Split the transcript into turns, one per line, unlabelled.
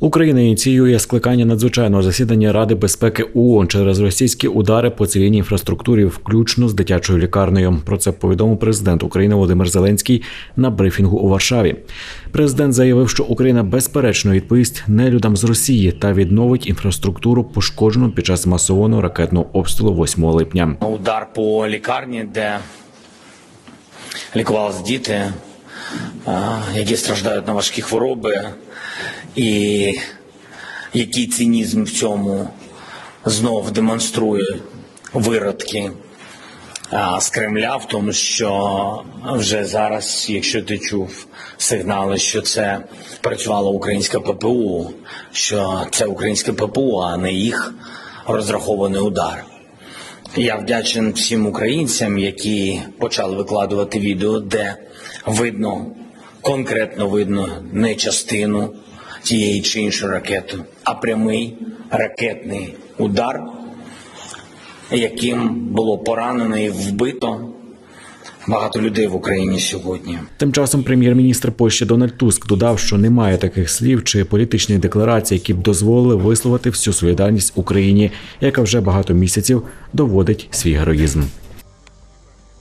Україна ініціює скликання надзвичайного засідання Ради безпеки ООН через російські удари по цивільній інфраструктурі, включно з дитячою лікарнею. Про це повідомив президент України Володимир Зеленський на брифінгу у Варшаві. Президент заявив, що Україна безперечно відповість нелюдам з Росії та відновить інфраструктуру, пошкоджену під час масованого ракетного обстрілу 8 липня.
удар по лікарні, де лікувалися діти, які страждають на важкі хвороби, і який цинізм в цьому знов демонструє виродки з Кремля, в тому, що вже зараз, якщо ти чув сигнали, що це працювало українське ППУ, що це українське ППУ, а не їх розрахований удар. Я вдячен всім українцям, які почали викладувати відео, де видно, конкретно видно не частину тієї чи іншої ракети, а прямий ракетний удар, яким було поранено і вбито багато людей в Україні сьогодні.
Тим часом прем'єр-міністр Польщі Дональд Туск додав, що немає таких слів чи політичних декларацій, які б дозволили висловити всю солідарність Україні, яка вже багато місяців доводить свій героїзм.